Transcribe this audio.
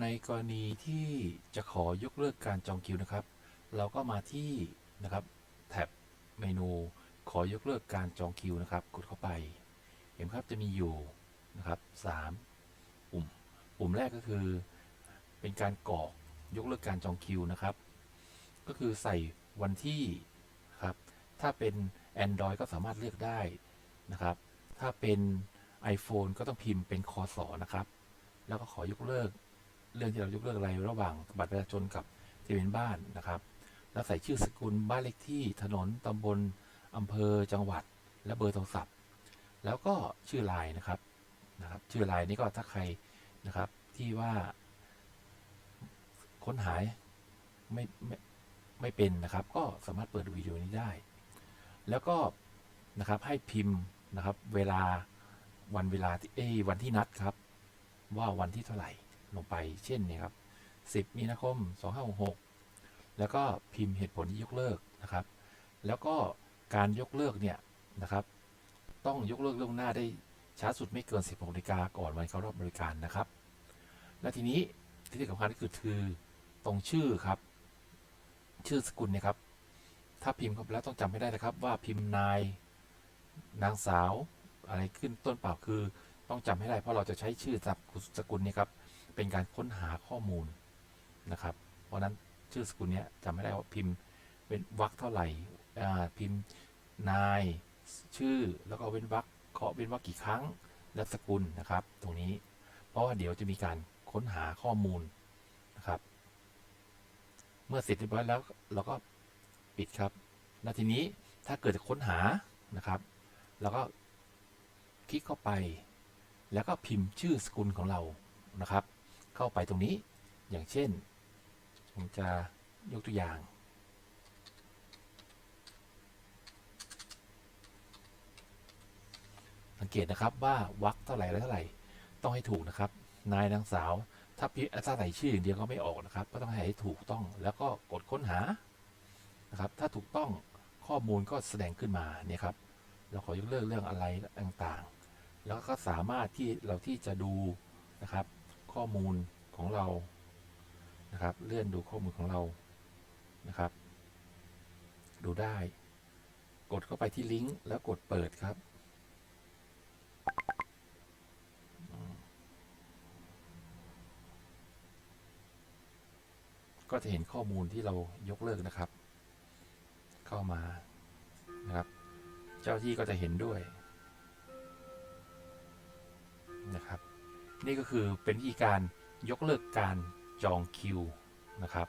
ในกรณีที่จะขอยกเลิกการจองคิวนะครับ เราก็มาที่นะครับแท็บเมนูขอยกเลิกการจองคิวนะครับ กดเข้าไป เห็นครับจะมีอยู่นะครับสามปุ่ม ปุ่มแรกก็คือ เป็นการกรอกยกเลิกการจองคิวนะครับ ก็คือใส่วันที่ครับ ถ้าเป็น Android ก็สามารถเลือกได้นะครับ ถ้าเป็น iPhone ก็ต้องพิมพ์เป็นคอสอนะครับ แล้วก็ขอยกเลิก เรื่องที่เรายกเลิกอะไรระหว่างบัตรประชาชนกับทะเบียนบ้านนะครับ แล้วใส่ชื่อสกุลบ้านเลขที่ถนนตำบลอำเภอจังหวัด และเบอร์โทรศัพท์ แล้วก็ชื่อไลน์นะครับนะครับ ชื่อไลน์นี่ก็ถ้าใครนะครับที่ว่า ค้นหายไม่ไม่ไม่เป็นนะครับ ก็สามารถเปิดดูวิดีโอนี้ได้ แล้วก็นะครับให้พิมพ์นะครับ เวลาวันเวลาที่เอวันที่นัดครับ ว่าวันที่เท่าไหร่ ลงไปเช่นเนี่ยครับ 10 มีนาคม 2566 แล้วก็พิมพ์เหตุผลที่ยกเลิกนะครับ แล้วก็การยกเลิกเนี่ยนะครับ ต้องยกเลิกล่วงหน้าได้ช้าสุดไม่เกิน 16นาฬิกาก่อนวันเข้ารอบบริการนะครับ และทีนี้ที่สำคัญก็คือคือตรงชื่อครับ ชื่อสกุลเนี่ยครับ ถ้าพิมพ์เข้าไปแล้วต้องจำให้ได้นะครับ ว่าพิมพ์นายนางสาวอะไรขึ้นต้นเปล่าคือต้องจำให้ได้เพราะเราจะใช้ชื่อสกุลนี้ครับ เป็นการค้นหาข้อมูลนะครับ เพราะนั้นชื่อสกุลนี้จำไม่ได้ว่าพิมพ์เป็นวรรคเท่าไหร่พิมพ์นายชื่อแล้วก็เว้นวรรคเคาะเว้นวรรคกี่ครั้งและสกุลนะครับ ตรงนี้ เพราะว่าเดี๋ยวจะมีการค้นหาข้อมูลนะครับ เมื่อเสร็จเรียบร้อยแล้วเราก็ปิดครับ แล้วทีนี้ถ้าเกิดจะค้นหานะครับเราก็คลิกเข้าไป แล้วก็พิมพ์ชื่อสกุลของเรานะครับ เข้าไปตรงนี้ อย่างเช่น ผมจะยกตัวอย่าง สังเกตนะครับว่าวักเท่าไหร่และเท่าไหร่ ต้องให้ถูกนะครับ นายนางสาว ถ้าพิถ้าใส่ชื่ออย่างเดียวก็ไม่ออกนะครับ ก็ต้องให้ถูกต้องแล้วก็กดค้นหานะครับ ถ้าถูกต้องข้อมูลก็แสดงขึ้นมาเนี่ยครับ เราขอยกเลิกเรื่องอะไรต่างๆ แล้วก็สามารถที่เราที่จะดูนะครับ ข้อมูลของเรานะครับ เลื่อนดูข้อมูลของเรานะครับ ดูได้ กดเข้าไปที่ลิงก์แล้วกดเปิดครับก็จะเห็นข้อมูลที่เรายกเลิกนะครับ เข้ามานะครับ เจ้าที่ก็จะเห็นด้วยนะครับ นี่ก็คือเป็นวิธีการยกเลิกการจองคิวนะครับ